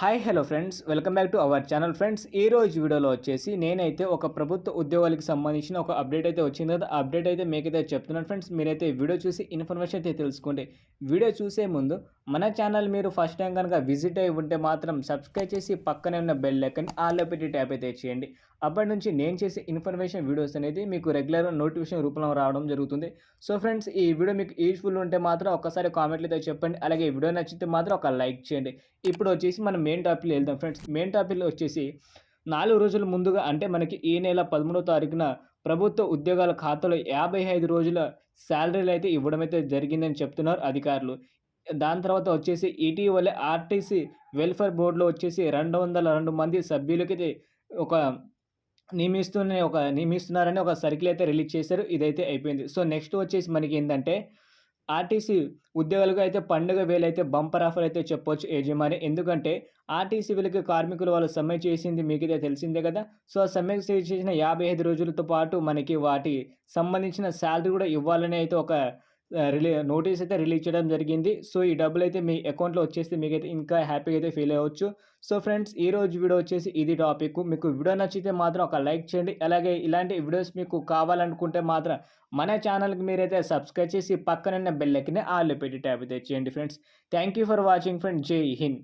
Hi hello friends. Welcome back to our channel friends. ఈ రోజు వీడియోలో వచ్చేసి నేనైతే ఒక ప్రభుత్వ ఉద్యోగాలకు సంబంధించిన ఒక అప్డేట్ అయితే వచ్చింది కదా అప్డేట్ అయితే మీకైతే చెప్తున్నాను ఫ్రెండ్స్. మీరైతే వీడియో చూసి ఇన్ఫర్మేషన్ అయితే తెలుసుకోండి వీడియో చూసే ముందు మన ఛానల్ మీరు ఫస్ట్ టైం కనుక విజిట్ అయి ఉంటే మాత్రం సబ్స్క్రైబ్ చేసి పక్కనే ఉన్న బెల్ లెక్కని ఆల్లో పెట్టి ట్యాప్ అయితే చేయండి. అప్పటి నుంచి నేను చేసే ఇన్ఫర్మేషన్ వీడియోస్ అనేది మీకు రెగ్యులర్ నోటిఫికేషన్ రూపంలో రావడం జరుగుతుంది. సో ఫ్రెండ్స్ ఈ వీడియో మీకు యూజ్ఫుల్ ఉంటే మాత్రం ఒక్కసారి కామెంట్లు అయితే చెప్పండి. అలాగే ఈ వీడియో నచ్చితే మాత్రం ఒక లైక్ చేయండి. ఇప్పుడు వచ్చేసి మనం మెయిన్ టాపిక్లో వెళ్దాం ఫ్రెండ్స్. మెయిన్ టాపిక్లో వచ్చేసి నాలుగు రోజుల ముందుగా అంటే మనకి ఈ నెల పదమూడో తారీఖున ప్రభుత్వ ఉద్యోగాల ఖాతాలో యాభై ఐదు రోజుల శాలరీలు అయితే ఇవ్వడం అయితే జరిగిందని చెప్తున్నారు అధికారులు. దాని తర్వాత వచ్చేసి ఇటీవలే ఆర్టీసీ వెల్ఫేర్ బోర్డులో వచ్చేసి రెండు వందల రెండు మంది సభ్యులకి ఒక నియమిస్తూనే ఒక నియమిస్తున్నారని ఒక సర్కిల్ అయితే రిలీజ్ చేశారు. ఇదైతే అయిపోయింది. సో నెక్స్ట్ వచ్చేసి మనకి ఏంటంటే ఆర్టీసీ ఉద్యోగులకు అయితే పండుగ వేలైతే బంపర్ ఆఫర్ అయితే చెప్పొచ్చు యజమాని. ఎందుకంటే ఆర్టీసీ వీళ్ళకి కార్మికులు వాళ్ళు సమ్మె చేసింది మీకైతే తెలిసిందే కదా. సో ఆ సమ్మె చేసిన యాభై ఐదు రోజులతో పాటు మనకి వాటి సంబంధించిన శాలరీ కూడా ఇవ్వాలని అయితే ఒక రిలీ నోటీస్ అయితే రిలీజ్ చేయడం జరిగింది. సో ఈ డబ్బులు అయితే మీ అకౌంట్లో వచ్చేస్తే మీకైతే ఇంకా హ్యాపీగా అయితే ఫీల్ అవ్వచ్చు. సో ఫ్రెండ్స్ ఈ రోజు వీడియో వచ్చేసి ఇది టాపిక్. మీకు వీడియో నచ్చితే మాత్రం ఒక లైక్ చేయండి. అలాగే ఇలాంటి వీడియోస్ మీకు కావాలనుకుంటే మాత్రం మన ఛానల్కి మీరైతే సబ్స్క్రైబ్ చేసి పక్కనున్న బెల్ ఎక్కిన పెట్టి ట్యాప్ అయితే చేయండి friends. Thank you for watching friend Jai Hind.